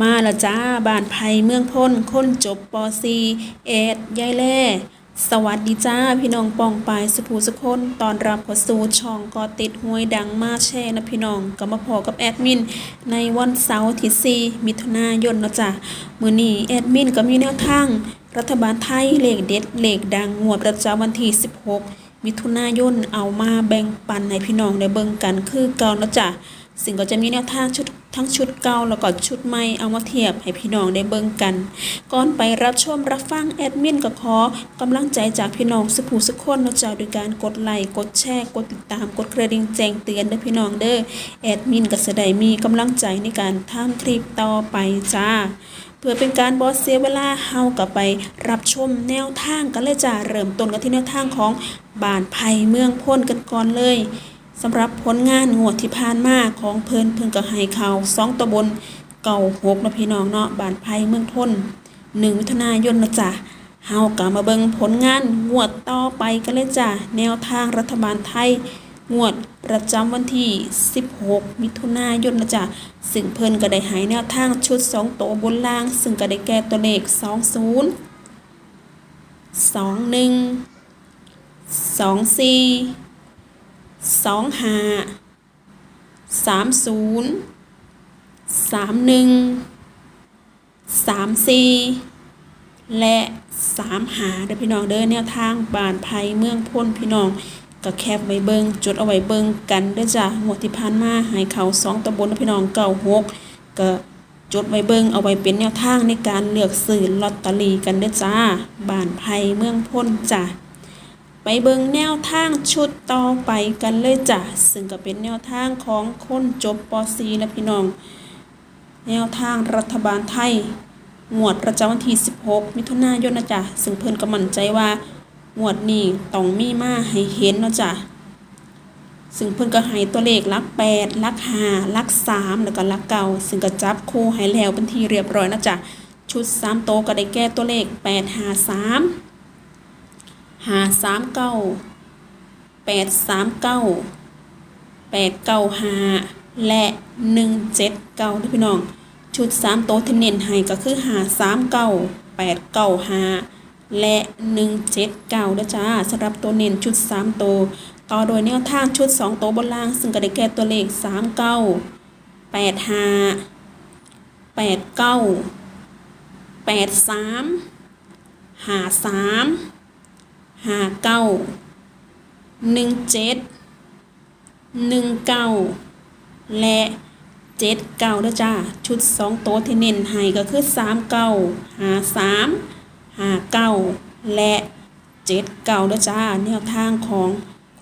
มาละจ้าบ้านไผ่เมืองพ้นคนจบปอซีเอ็ดยายแล่สวัสดีจ้าพี่น้องปองปายสุภูสุคนตอนรับข้าสู่ช่องกอติดห้วยดังมาแช่นะพี่น้องก็มาพอกับแอดมิน ในวันเสาร์ที่4มิถุนายนเนาะจ้ะมื้อนี้แอดมินก็มีแนวทางรัฐบาลไทยเลขเด็ดเลขดังงวดประจำวันที่ 16 มิถุนายนเอามาแบ่งปันให้พี่น้องได้เบิ่งกันคือเก่าเนาะจ้ะซึ่งก็จะมีแนวทางชุด ทั้งชุดเก่าแล้วก็ชุดใหม่เอามาเทียบให้พี่น้องได้เบิ่งกัน ก่อนไปรับชมรับฟังแอดมินก็ขอกำลังใจจากพี่น้องสุภูสุขคนนะจ้าโดยการกดไลค์กดแชร์กดติดตามกดกระดิ่งแจ้งเตือนด้พี่น้องเด้อแอดมินก็จะได้มีกำลังใจในการทำคลิปต่อไปจ้าเพื่อเป็นการบอสเสียเวลาเฮากับไปรับชมแนวทางกันเลยจ้าเริ่มต้นกันที่แนวทางของบานไผ่เมืองพ้นกันก่อนเลย สำหรับผลงานงวดที่ผ่านมาของเพิ่นเพิ่นก็ให้เขาสองตะบนเก่าหกนะพี่น้องเนาะบานไผ่เมืองพ้นหนึ่งมิถุนายนนะจ้ะเฮาก็มาเบิ่งผลงานงวดต่อไปกันเลยจ้ะแนวทางรัฐบาลไทยงวดประจำวันที่ 16 มิถุนายนนะจ๊ะซึ่งเพิ่นก็ได้หายแนวทางชุด2ตัวบนล่าง ซึ่งก็ได้แก่ตัวเลข 20 21 24 25 30 31 34และสามหาเด้อพี่น้องเด้อแนวทางบานไผ่เมืองพ้นพี่น้องก็แคบไว้เบิงจดเอาไว้เบิงกันเด้อจ้ะงวดที่ผ่านมาให้เขาสองตำบลนะพี่น้องเก่าหกก็จดไว้เบิงเอาไว้เป็นแนวทางในการเลือกซื้อลอตเตอรี่กันเด้อจ้าบานไผ่เมืองพ้นจ้ะ ไปเบิงแนวทางชุดต่อไปกันเลยจ้ะซึ่งก็เป็นแนวทางของคนจบป .4 นะพี่น้อง แนวทางรัฐบาลไทยงวดประจำวันที่ 16 มิถุนายนนะจ๊ะซึ่งเพิ่นก็มั่นใจว่างวดนี้ต้องมีมาให้เห็นเนาะจ๊ะซึ่งเพิ่นก็ให้ตัวเลขลัก 8 ลัก5หลัก 3 แล้วก็ลักเก่าซึ่งก็จับคู่ให้แล้วเป็นที่เรียบร้อยนะจ๊ะชุด 3 โตก็ได้แก้ตัวเลข 8 5 3 หาสามเก้าแปดสามเก้าแปดเก้าหาและหนึ่งเจ็ดเก้าพี่น้อง ชุดสามโต๊ะที่เน้นให้ก็คือหาสามเก้าแปดเก้าหาและหนึ่งเจ็ดเก้านะจ้าสำหรับตัวเน้นชุดสามโตต่อโดยแนวทางชุดสองโตบนล่าง ซึ่งก็ได้แก่ตัวเลขสามเก้าแปดหาแปดเก้าแปดสามหาสาม 3 9 8 5 8 9 8 3 5 3 5 9 1 7 1 9และเจ็ดเก้าด้วยจ้า ชุดสองโต๊ะที่เน้นให้ก็คือสามเก้าหาสามหาเก้าและเจ็ดเก้าด้วยจ้าแนวทางของ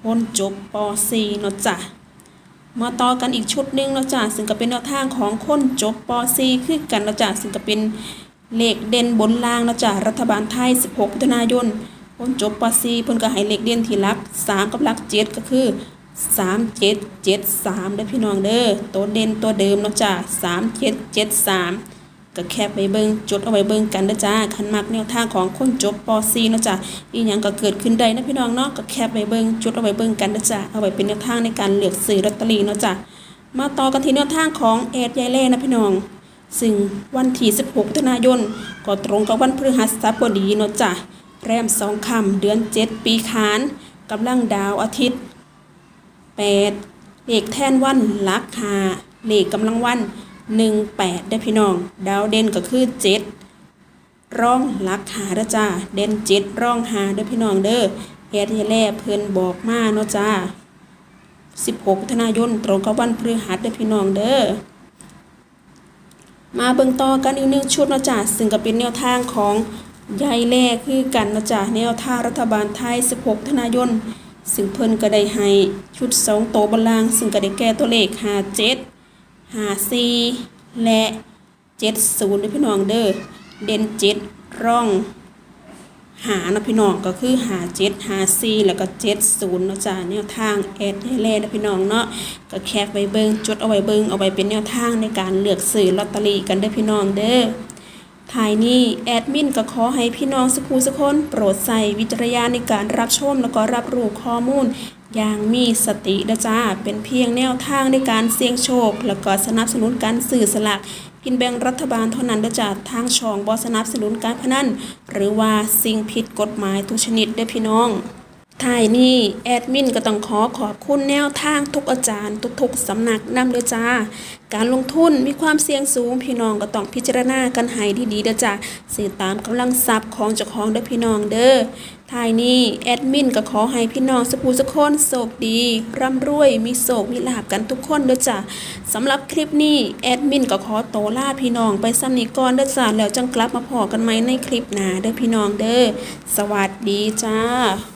คนจบป .4 เนาะจ้ะมาต่อกันอีกชุดหนึ่งเนาะจ้ะซึ่งก็เป็นแนวทางของคนจบป .4 คือกันเนาะจ้ะซึ่งก็เป็นเลขเด่นบนล่างเนาะจ้ะรัฐบาลไทย 16มิถุนายน คนจบป .4 เพิ่นก็ให้เลขเด่นที่ลัก3กับลัก7ก็คือสามเจ็ดเจ็ดสามเด้อพี่น้องเด้อตัวเด่นตัวเดิมเนาะจ้าสามเจ็ดเจ็ดสามก็แคบไปเบิงจดเอาไว้เบิงกันเด้อจ้าคันมักแนวทางของคนจบป .4 เนาะจ้าอีหยังก็เกิดขึ้นได้นะพี่น้องเนาะก็แคบไปเบิงจดเอาไว้เบิงกันเด้อจ้าเอาไว้เป็นแนวทางในการเลือกซื้อลอตเตอรี่เนาะจ้ามาต่อกันที่แนวทางของเอ็ดยายเล่นะพี่น้อง ซึ่งวันที่16มิถุนายนก็ตรงกับวันพฤหัสบดีเนาะจ้ะ แรมสองคำเดือน7ปีขานกำลังดาวอาทิตย์8เลขแท่นวันลักหาเลขกำลังวัน18ได้พี่น้อง ดาวเด่นก็คือ7ร่องลักหาเด้อจ้าเด่น7ร่องหาเด้อพี่น้องเด้อเฮดให้แล่เพิ่นบอกมาเนาะจ้า16มิถุนายนตรงกับวันพฤหัสเด้อพี่น้องเด้อมาเบิ่งต่อกันอีกหนึ่งชุดเนาะจ้ะซึ่งก็เป็นแนวทางของ ยายแล่คือกันนะจ้ะแนวทางรัฐบาลไทย 16 ธนายน ซึ่งเพิ่นก็ได้ให้ชุด 2 โตบนล่าง ซึ่งก็ได้แก้ตัวเลข 57 54 และ 70ด้วยพี่น้องเด้อเด่น7ร่องหานะพี่น้องก็คือหาเจ็ดหาซีแล้วก็เจ็ดศูนย์นะจ้าแนวทางแอดให้แล่นะพี่น้องเนาะก็แคปไว้เบิงจดเอาไว้เบิงเอาไว้เป็นแนวทางในการเลือกซื้อลอตเตอรี่กันเด้อพี่น้องเด้อ ท้ายนี้แอดมินก็ขอให้พี่น้องสักคูสักคนโปรดใส่วิจารณญาณในการรับชม แล้วก็รับรู้ข้อมูล อย่างมีสตินะจ้าเป็นเพียงแนวทางในการเสี่ยงโชค แล้วก็สนับสนุนการสื่อสลากกินแบ่งรัฐบาลเท่านั้นเด้อจ้าทางช่องบ่สนับสนุนการพนันหรือว่าสิ่งผิดกฎหมายทุกชนิดเด้อพี่น้อง ท้ายนี้แอดมินก็ต้องขอขอบคุณแนวทางทุกอาจารย์ทุกๆสำนักนำเด้อจ้า การลงทุนมีความเสี่ยงสูงพี่น้องก็ต้องพิจารณากันให้ดีๆเด้อจ้าสื่อตามกำลังทรัพย์ของเจ้าของเด้อพี่น้องเด้อท้ายนี้แอดมินก็ขอให้พี่น้องสุขูสุคนโชคดีร่ำรวยมีโชคมีลาภกันทุกคนเด้อจ้าสำหรับคลิปนี้แอดมินก็ขอโตวลาพี่น้องไปซ้ำนี้ก่อนเด้อจ้าแล้วจังกลับมาพอกันใหมในคลิปหน้าเด้อพี่น้องเด้อสวัสดีจ้า